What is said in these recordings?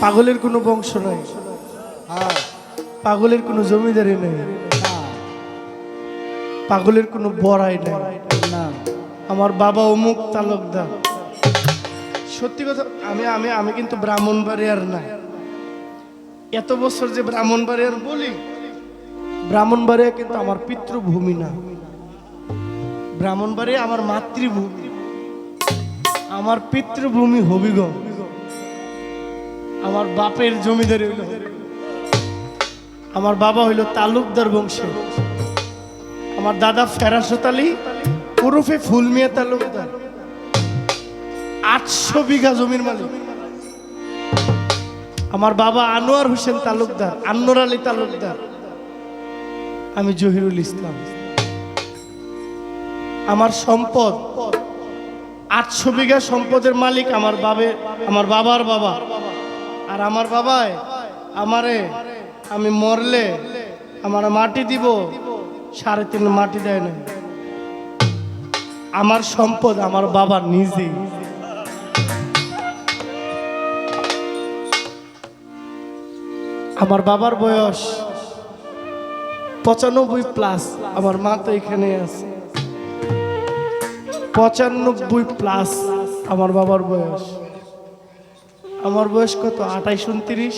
পাগলের কোনো বংশ নাই। হ্যাঁ। পাগলের কোনো জমিদারি নেই। পাগলের কোনো বড়াই নেই। না। আমার বাবা অমুক তালুকদার। সত্যি কথা আমি আমি আমি কিন্তু ব্রাহ্মণ ব্রাহ্মণবাড়িয়ার না। এত বছর যে ব্রাহ্মণ ব্রাহ্মণবাড়িয়ার বলি ব্রাহ্মণবাড়িয়া কিন্তু আমার পিতৃভূমি না। ব্রাহ্মণবাড়িয়া আমার মাতৃভূমি। আমার পিতৃভূমি হবিগঞ্জ। আমার বাপের জমিদারি হইল আমার বাবা হইল তালুকদার বংশের আমার দাদা ফেরাসত আলী, ওরফে ফুলমিয়া তালুকদার। আটশো বিঘা জমির মালিক। আমার বাবা আনোয়ার হোসেন তালুকদার আন্নর আলী তালুকদার। আমি জহিরুল ইসলাম। আমার সম্পদ, আটশো বিঘা সম্পদের মালিক আমার বাবে, আমার বাবার বাবা। আর আমার বাবায় আমারে আমি মরলে আমার মাটি দিব, সাড়ে তিন মাটি দেয় না আমার সম্পদ আমার বাবা নিজেই আমার বাবার বয়স পঁচানব্বই প্লাস, আমার মা তো এখানে আছে। পঁচানব্বই প্লাস আমার বাবার বয়স। আমার বয়স কত? আঠাইশ, উনত্রিশ?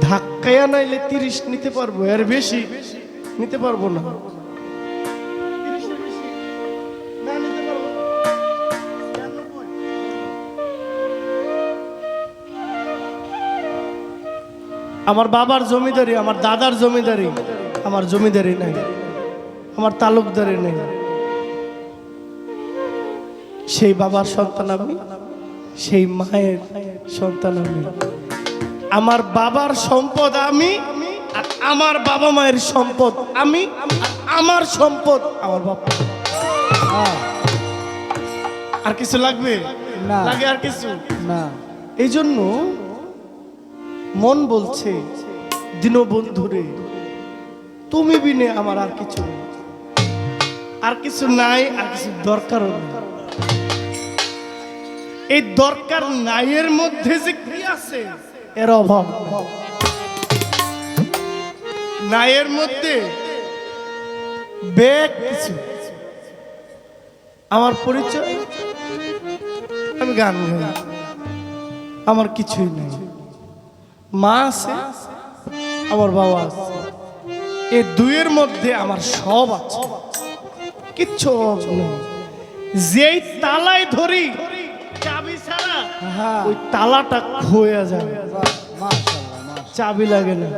ধাক্কায়া নাইলে তিরিশ নিতে পারব, এর বেশি নিতে পারব না। আমার বাবার জমিদারি, আমার দাদার জমিদারি, আমার জমিদারি নাই। আমার তালুকদারি নেই। সেই বাবার সন্তান আমি সেই মায়ের সন্তান আমি। আমার বাবার সম্পদ আমি আর আমার বাবা মায়ের সম্পদ আমি আমার সম্পদ আমার বাবা আর কিছু লাগবে? না। লাগে আর কিছু? না। এই জন্য মন বলছে দীনবন্ধুরে তুমি বিনে আমার আর কিছু আর কিছু নাই আর কিছু দরকারও নেই। এই দরকার নাইয়ের মধ্যে যে কি আছে? এর অভাব। নেই। নাইয়ের মধ্যে বেগ কিছু। আমার পরিচয়? আমি গান গাই। আমার কিছুই নেই। মা আছে, আমার বাবা আছে। এই দুইয়ের মধ্যে আমার সব আছে। কিচ্ছু নেই। যেই তালায় ধরি ওই তালাটা খোয়া মাশাআল্লাহ। চাবি লাগে না।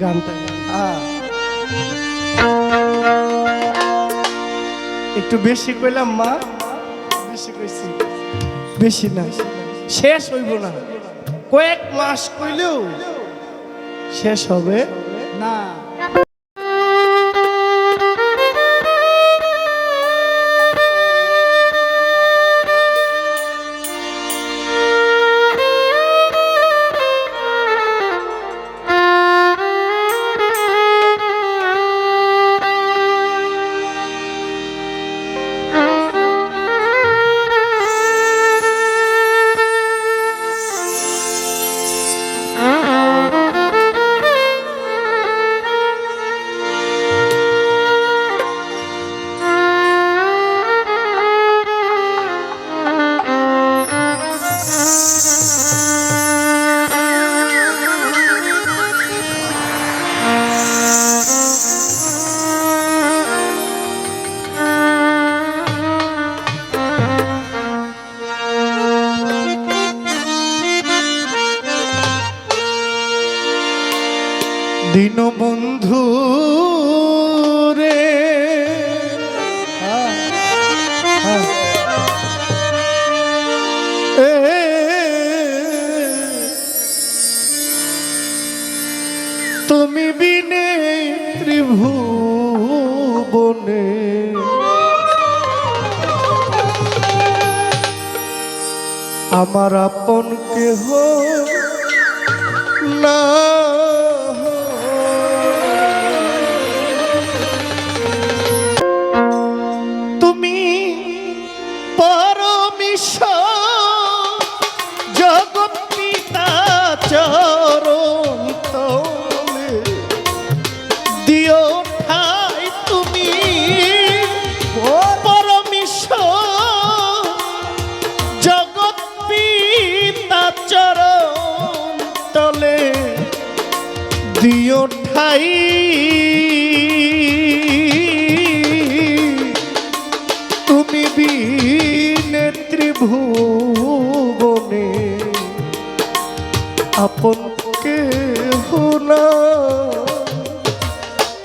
গানটা গান। হ্যাঁ। একটু বেশি কইলাম মা। বেশি কইছি। বেশি না। শেষ হইব না। কয়েক মাস কইলেও শেষ হবে। না। তুমি বিনে ত্রিভুবনে। আমার আপন কেহ না।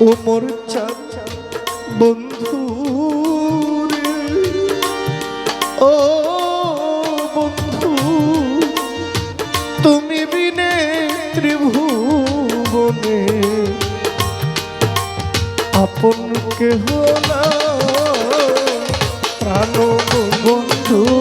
ও মোর চাঁদ বন্ধু। ও বন্ধু তুমি বিনে ত্রিভুবনে আপন কেহ না প্রাণ বন্ধু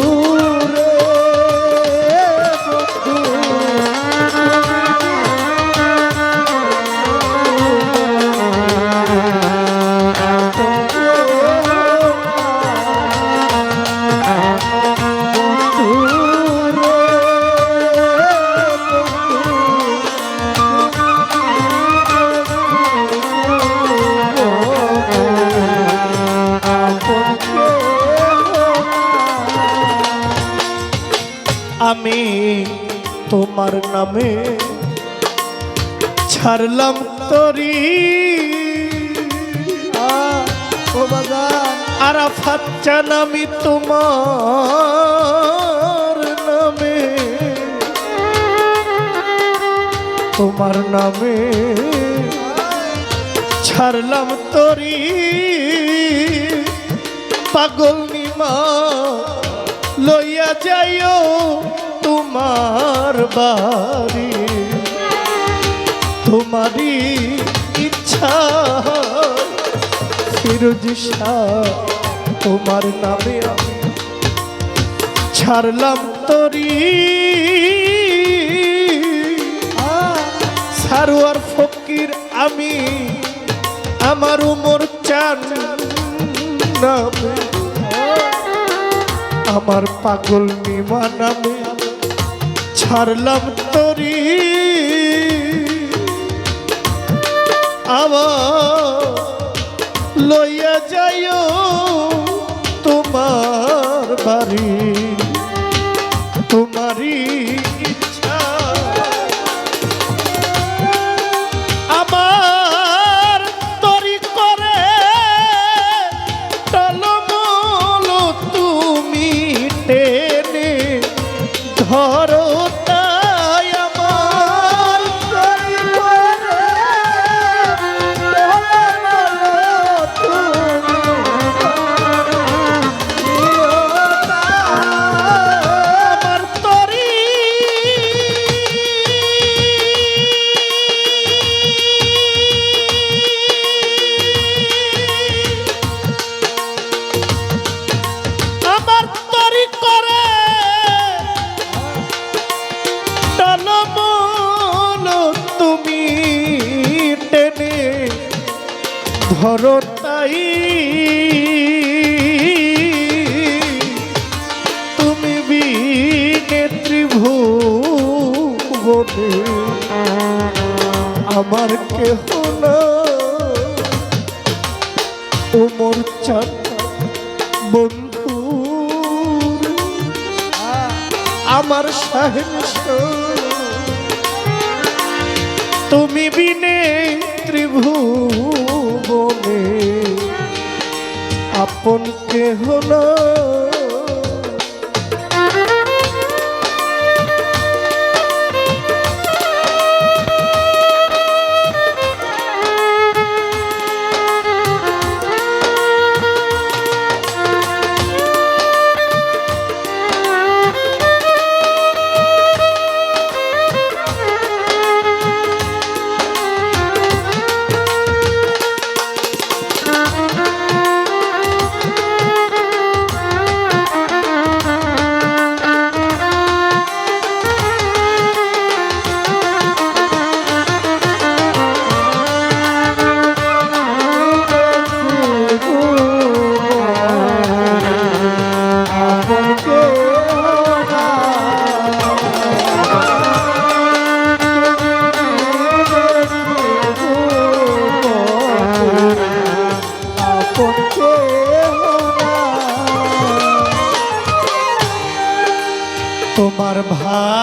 ছাড়লাম তরি। আরাফাত চান আমি তোমার নামে। তোমার নামে ছাড়লাম তরি। পাগল নিমা, লইয়া যাইও তোমার বাড়ি। তোমারই ইচ্ছা ফিরোজ তোমার নামে আমি ছাড়লাম তরি। সারোয়ার ফকির আমি, আমার উমর চান নামে। আমার পাগল নিমা নামে ছাড়লাম তরি। আবার লইয়া যাইও তোমার বাড়ি। তোমারই আমার সাহেব তুমি বিনে ত্রিভুবনে আপন কেহ না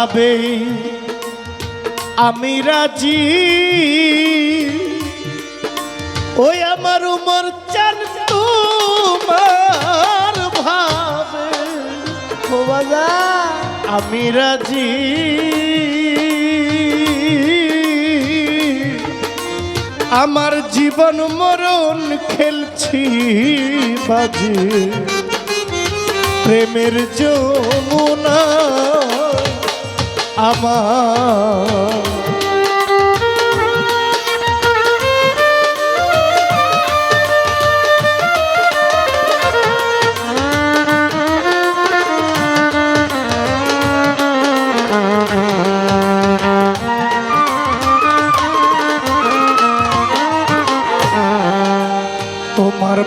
ভাবে আমি রাজি। ওই আমার উমর চান তোমার ভাবে। আমি রাজি। আমার জীবন মরণ খেলছি বাজি। প্রেমের যমুনা আমার।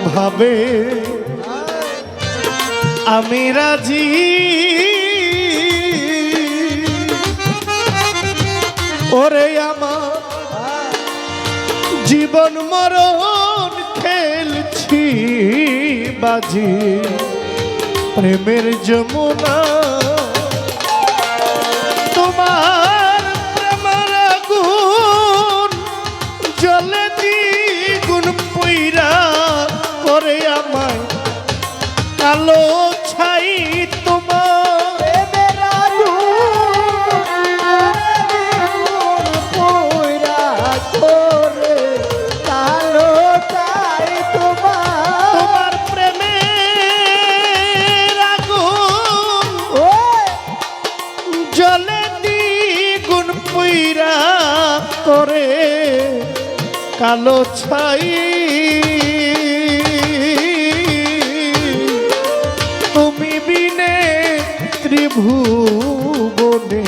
ভাবে আমি রাজি। ওরে আমার জীবন মরণ খেলছি বাজি প্রেমের যমুনা কালো ছাই। তুমি বিনে ত্রিভুবনে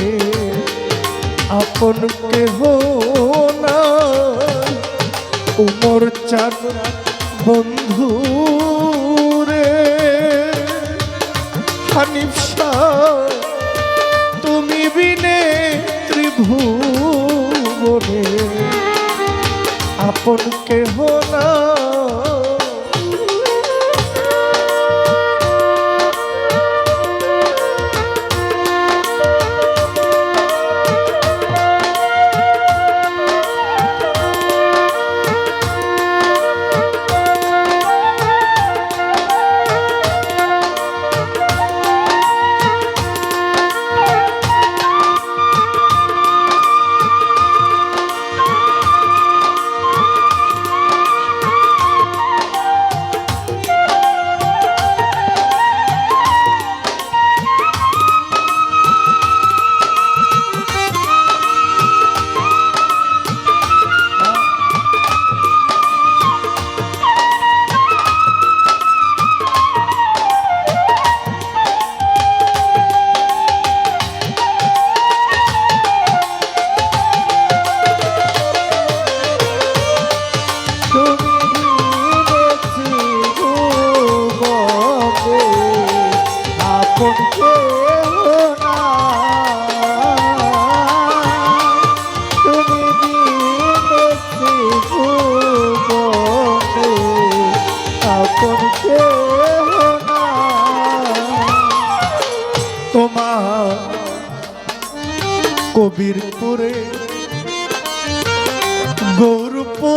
আপন কেহ না। উমর চান বন্ধু রে। হানিফ তুমি বিনে ত্রিভুবনে আপন কেহ না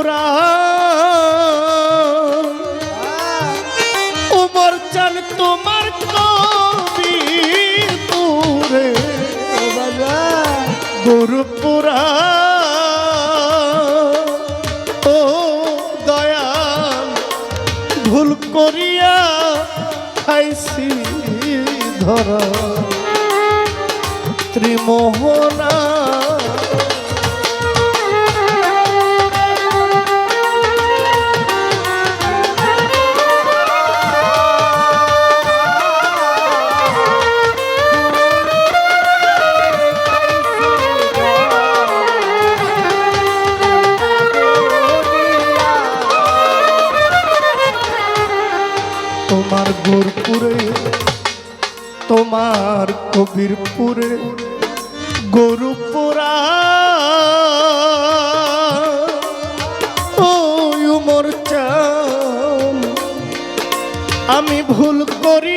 ঘোরা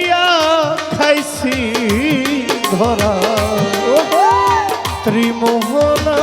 লইয়া খাইছি ধরা। ত্রিমোহন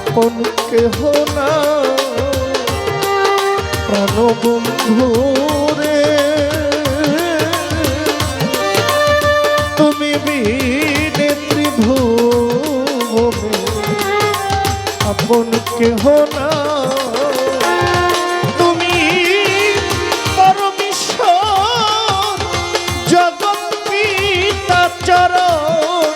আপন কেহ না। প্রাণবন্ধু রে তুমি বিনে ত্রিভুবনে আপন কেহ না। চরণ